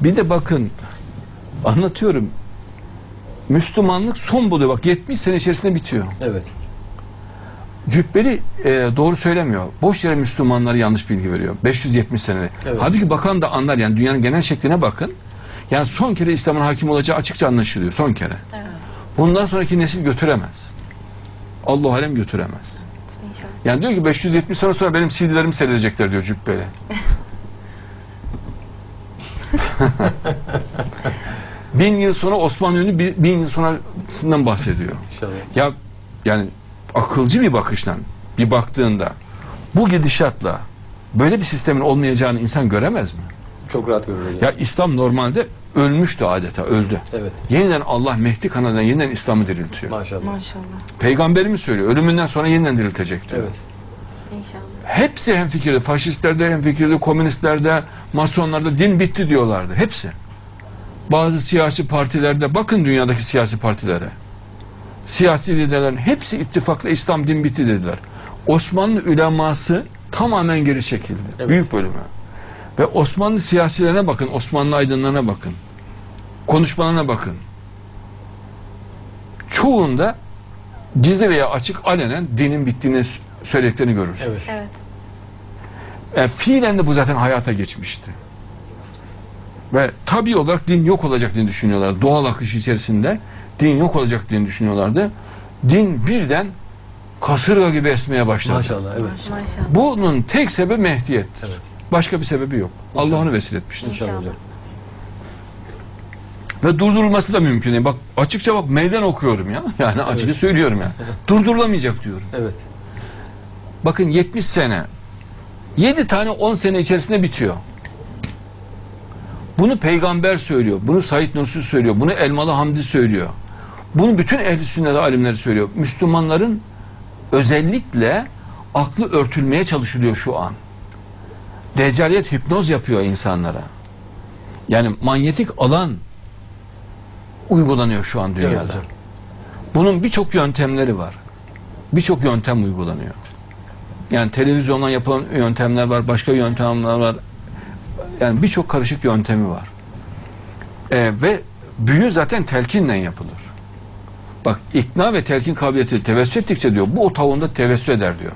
Bir de bakın anlatıyorum. Müslümanlık son buluyor. Bak 70 sene içerisinde bitiyor. Evet. Cübbeli e, doğru söylemiyor. Boş yere Müslümanlara yanlış bilgi veriyor. 570 senede. Evet. Halbuki bakan da anlar yani dünyanın genel şekline bakın. Yani son kere İslam'ın hakim olacağı açıkça anlaşılıyor. Son kere. Bundan sonraki nesil götüremez. Allah alem götüremez. İnşallah. Yani diyor ki 570 sene sonra benim CD'lerimi seyredecekler diyor Cübbeli. bin yıl sonra Osmanlı ünlü bin yıl sonrasından bahsediyor. İnşallah. Ya yani akılcı bir bakışla bir baktığında bu gidişatla böyle bir sistemin olmayacağını insan göremez mi? Çok rahat görür hocam. Ya İslam normalde ölmüştü adeta öldü. Evet. Yeniden Allah Mehdi kanalından yeniden İslam'ı diriltiyor. Maşallah. Maşallah. Peygamberimiz söylüyor ölümünden sonra yeniden diriltecek diyor. Evet. İnşallah. Hepsi hemfikirdi. Faşistlerde hemfikirdi, komünistlerde, masonlarda din bitti diyorlardı. Hepsi. Bazı siyasi partilerde, bakın dünyadaki siyasi partilere. Siyasi liderlerin hepsi ittifakla İslam din bitti dediler. Osmanlı üleması tamamen geri çekildi. Evet. Büyük bölümü. Ve Osmanlı siyasilerine bakın, Osmanlı aydınlarına bakın. Konuşmalarına bakın. Çoğunda gizli veya açık alenen dinin bittiğini söylediklerini görürsünüz. Evet. Evet. E, fiilen de bu zaten hayata geçmişti. Ve tabi olarak din yok olacak diye düşünüyorlar. Doğal akış içerisinde din yok olacak diye düşünüyorlardı. Din birden kasırga gibi esmeye başladı. Maşallah. Evet. Maşallah. Bunun tek sebebi Mehdiyet. Evet. Başka bir sebebi yok. Allah onu vesile etmiştir. İnşallah İnşallah. hocam. Ve durdurulması da mümkün değil. Bak açıkça bak meydan okuyorum ya. Yani açıkça Evet. söylüyorum ya. Durdurulamayacak diyorum. Evet. Bakın 70 sene 7 tane 10 sene içerisinde bitiyor. Bunu peygamber söylüyor. Bunu Said Nursi söylüyor. Bunu Elmalı Hamdi söylüyor. Bunu bütün ehli sünnet alimleri söylüyor. Müslümanların özellikle aklı örtülmeye çalışılıyor şu an. Deccaliyet hipnoz yapıyor insanlara. Yani manyetik alan uygulanıyor şu an Evet dünyada. hocam. Bunun birçok yöntemleri var. Birçok yöntem uygulanıyor. Yani televizyondan yapılan yöntemler var, başka yöntemler var. Yani birçok karışık yöntemi var. Ee, ve büyü zaten telkinle yapılır. Bak ikna ve telkin kabiliyeti tevessü ettikçe diyor bu o tavuğunda tevessü eder diyor.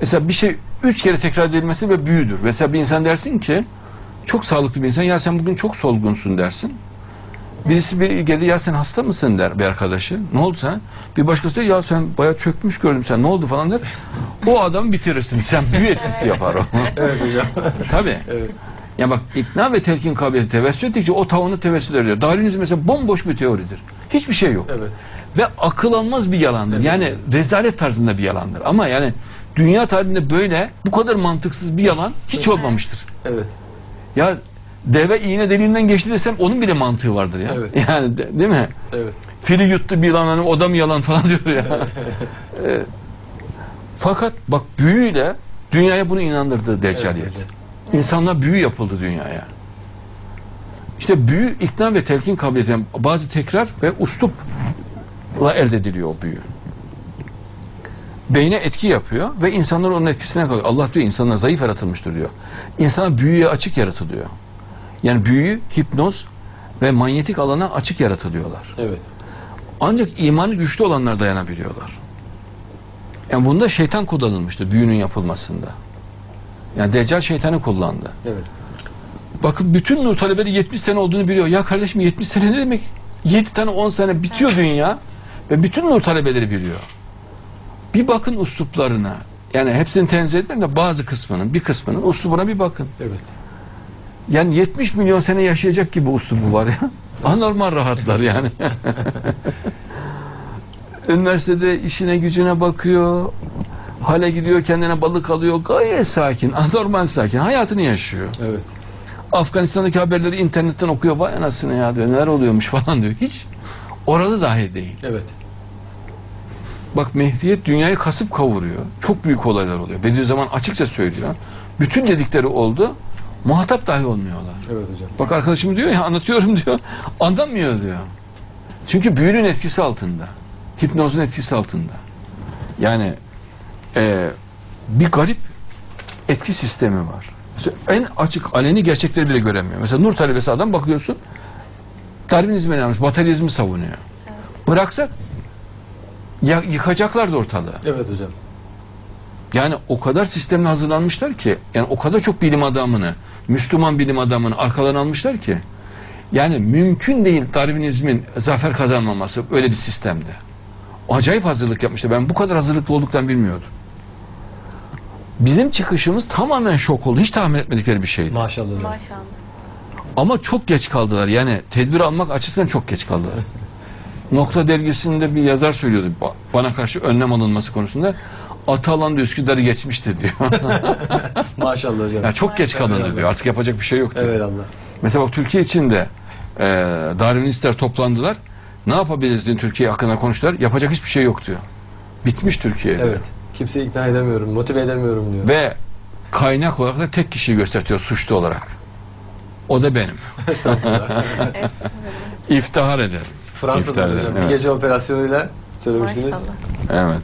Mesela bir şey üç kere tekrar edilmesi ve büyüdür. Mesela bir insan dersin ki çok sağlıklı bir insan ya sen bugün çok solgunsun dersin. Birisi bir geldi ya sen hasta mısın der bir arkadaşı. Ne oldu sen? Bir başkası diyor ya sen bayağı çökmüş gördüm sen ne oldu falan der. O adamı bitirirsin. Sen büyü etkisi yapar o. Evet hocam. Tabii. evet. Ya bak ikna ve telkin kabiliyeti tevessül ettikçe o tavanı tevessül ediyor. Darwinizm mesela bomboş bir teoridir. Hiçbir şey yok. Evet. Ve akıl almaz bir yalandır. Evet. Yani rezalet tarzında bir yalandır. Ama yani dünya tarihinde böyle bu kadar mantıksız bir yalan hiç olmamıştır. Evet. Ya deve iğne deliğinden geçti desem onun bile mantığı vardır ya. Evet. Yani de- değil mi? Evet. Fili yuttu bir yılan hani o da mı yalan falan diyor ya. Ee, fakat bak büyüyle dünyaya bunu inandırdı Deccaliyet. Evet. İnsanlar büyü yapıldı dünyaya. İşte büyü ikna ve telkin kabiliyeti yani bazı tekrar ve uslupla elde ediliyor o büyü. Beyne etki yapıyor ve insanlar onun etkisine kalıyor. Allah diyor insanlar zayıf yaratılmıştır diyor. İnsanlar büyüye açık yaratılıyor. Yani büyü, hipnoz ve manyetik alana açık yaratılıyorlar. Evet. Ancak imanı güçlü olanlar dayanabiliyorlar. Yani bunda şeytan kullanılmıştır büyünün yapılmasında. Yani Deccal şeytanı kullandı. Evet. Bakın bütün nur talebeleri 70 sene olduğunu biliyor. Ya kardeşim 70 sene ne demek? 7 tane 10 sene bitiyor dünya ve bütün nur talebeleri biliyor. Bir bakın usluplarına. Yani hepsini tenzih de bazı kısmının, bir kısmının uslubuna bir bakın. Evet. Yani 70 milyon sene yaşayacak gibi uslubu var ya. Anormal rahatlar yani. Üniversitede işine gücüne bakıyor. Hale gidiyor kendine balık alıyor. Gayet sakin. Anormal sakin. Hayatını yaşıyor. Evet. Afganistan'daki haberleri internetten okuyor. Vay anasını ya diyor. Neler oluyormuş falan diyor. Hiç oralı dahi değil. Evet. Bak Mehdiyet dünyayı kasıp kavuruyor. Çok büyük olaylar oluyor. Bediüzzaman açıkça söylüyor. Bütün dedikleri oldu. Muhatap dahi olmuyorlar. Evet hocam. Bak arkadaşım diyor ya anlatıyorum diyor. Anlamıyor diyor. Çünkü büyünün etkisi altında. Hipnozun etkisi altında. Yani e, bir garip etki sistemi var. En açık aleni gerçekleri bile göremiyor. Mesela Nur talebesi adam bakıyorsun Darwinizme inanmış, materyalizmi savunuyor. Bıraksak ya, yıkacaklardı ortalığı. Evet hocam. Yani o kadar sistemle hazırlanmışlar ki yani o kadar çok bilim adamını, Müslüman bilim adamını arkalarına almışlar ki yani mümkün değil Darwinizmin zafer kazanmaması öyle bir sistemde. Acayip hazırlık yapmışlar. Ben bu kadar hazırlıklı olduklarını bilmiyordum. Bizim çıkışımız tamamen şok oldu. Hiç tahmin etmedikleri bir şeydi. Maşallah. Maşallah. Ama çok geç kaldılar. Yani tedbir almak açısından çok geç kaldılar. Nokta dergisinde bir yazar söylüyordu ba- bana karşı önlem alınması konusunda. Atalan da Üsküdar'ı geçmişti diyor. Maşallah hocam. ya çok geç kalındı diyor. Artık yapacak bir şey yok diyor. Evet Allah. Mesela bak Türkiye içinde e, Darwinistler toplandılar. Ne yapabiliriz diye Türkiye hakkında konuştular. Yapacak hiçbir şey yok diyor. Bitmiş Türkiye. diyor. Evet. Kimseyi ikna edemiyorum, motive edemiyorum diyor. Ve kaynak olarak da tek kişiyi gösteriyor suçlu olarak. O da benim. Estağfurullah. İftihar ederim. Fransa'da İftihar hocam. ederim, Bir evet. gece operasyonuyla söylemiştiniz. Maşallah. Evet.